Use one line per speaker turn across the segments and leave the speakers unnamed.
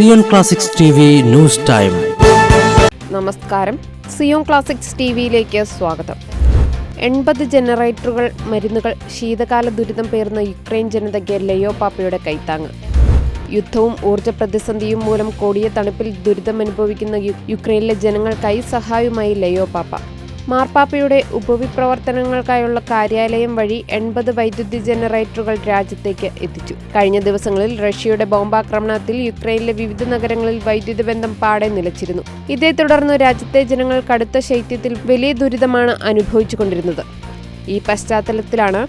Zion classics news time.
നമസ്കാരം. Zion classics T വിയിലേക്ക് സ്വാഗതം. എൺപത് ജനറേറ്ററുകൾ മരുന്നുകൾ ശീതകാല ദുരിതം പേർന്ന യുക്രൈൻ ജനതയ്ക്ക് ലയോ പാപ്പയുടെ കൈത്താങ്ങ്. യുദ്ധവും ഊർജ പ്രതിസന്ധിയും മൂലം കൊടിയ തണുപ്പിൽ ദുരിതം അനുഭവിക്കുന്ന യുക്രൈനിലെ ജനങ്ങൾക്കായി സഹായവുമായി ലയോ പാപ്പ. മാർപ്പാപ്പയുടെ ഉപവിപ്രവർത്തനങ്ങൾക്കായുള്ള കാര്യാലയം വഴി എൺപത് വൈദ്യുതി ജനറേറ്ററുകൾ രാജ്യത്തേക്ക് എത്തിച്ചു. കഴിഞ്ഞ ദിവസങ്ങളിൽ റഷ്യയുടെ ബോംബാക്രമണത്തിൽ യുക്രൈനിലെ വിവിധ നഗരങ്ങളിൽ വൈദ്യുതി ബന്ധം പാടെ നിലച്ചിരുന്നു. ഇതേ തുടർന്ന് രാജ്യത്തെ ജനങ്ങൾ കടുത്ത ശൈത്യത്തിൽ വലിയ ദുരിതമാണ് അനുഭവിച്ചുകൊണ്ടിരുന്നത്. ഈ പശ്ചാത്തലത്തിലാണ്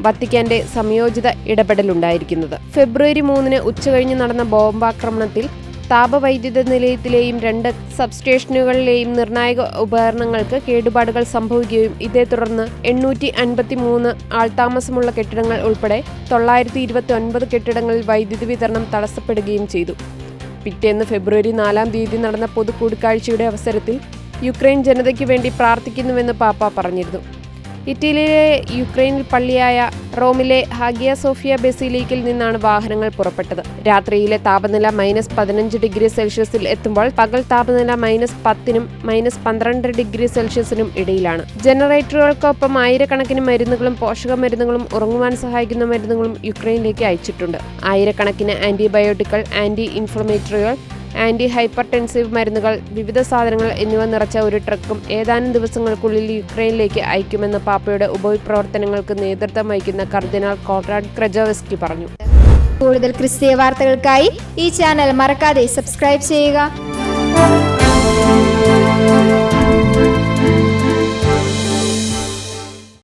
വത്തിക്കാന്റെ സംയോജിത ഇടപെടലുണ്ടായിരിക്കുന്നത്. ഫെബ്രുവരി മൂന്നിന് ഉച്ചകഴിഞ്ഞ് നടന്ന ബോംബാക്രമണത്തിൽ താപവൈദ്യുത നിലയത്തിലെയും രണ്ട് സബ്സ്റ്റേഷനുകളിലെയും നിർണായക ഉപകരണങ്ങൾക്ക് കേടുപാടുകൾ സംഭവിക്കുകയും ഇതേ തുടർന്ന് എണ്ണൂറ്റി അൻപത്തി മൂന്ന് ആൾതാമസമുള്ള കെട്ടിടങ്ങൾ ഉൾപ്പെടെ തൊള്ളായിരത്തി ഇരുപത്തി ഒൻപത് കെട്ടിടങ്ങളിൽ വൈദ്യുതി വിതരണം തടസ്സപ്പെടുകയും ചെയ്തു. പിറ്റേന്ന് ഫെബ്രുവരി നാലാം തീയതി നടന്ന പൊതു കൂടിക്കാഴ്ചയുടെ അവസരത്തിൽ യുക്രൈൻ ജനതയ്ക്ക് വേണ്ടി പ്രാർത്ഥിക്കുന്നുവെന്ന് പാപ്പ പറഞ്ഞിരുന്നു. ഇറ്റലിയിലെ യുക്രൈനിൽ പള്ളിയായ റോമിലെ ഹാഗിയ സോഫിയ ബെസിലീക്കിൽ നിന്നാണ് വാഹനങ്ങൾ പുറപ്പെട്ടത്. രാത്രിയിലെ താപനില മൈനസ് പതിനഞ്ച് ഡിഗ്രി സെൽഷ്യസിൽ എത്തുമ്പോൾ പകൽ താപനില മൈനസ് പത്തിനും മൈനസ് പന്ത്രണ്ട് ഡിഗ്രി സെൽഷ്യസിനും ഇടയിലാണ്. ജനറേറ്ററുകൾക്കൊപ്പം ആയിരക്കണക്കിന് മരുന്നുകളും പോഷക മരുന്നുകളും ഉറങ്ങുവാൻ സഹായിക്കുന്ന മരുന്നുകളും യുക്രൈനിലേക്ക് അയച്ചിട്ടുണ്ട്. ആയിരക്കണക്കിന് ആന്റിബയോട്ടിക്കുകൾ ആന്റി ഇൻഫ്ലമേറ്ററികൾ ആന്റി ഹൈപ്പർ ടെൻസീവ് മരുന്നുകൾ വിവിധ സാധനങ്ങൾ എന്നിവ നിറച്ച ഒരു ട്രക്കും ഏതാനും ദിവസങ്ങൾക്കുള്ളിൽ യുക്രൈനിലേക്ക് അയക്കുമെന്ന് പാപ്പയുടെ ഉപവിപ്രവർത്തനങ്ങൾക്ക് നേതൃത്വം വഹിക്കുന്ന കർദിനാൾ കോൺറാഡ് ക്രജോവസ്കി പറഞ്ഞു.
കൂടുതൽ ക്രിസ്തീയ വാർത്തകൾക്കായി ഈ ചാനൽ മറക്കാതെ സബ്സ്ക്രൈബ് ചെയ്യുക.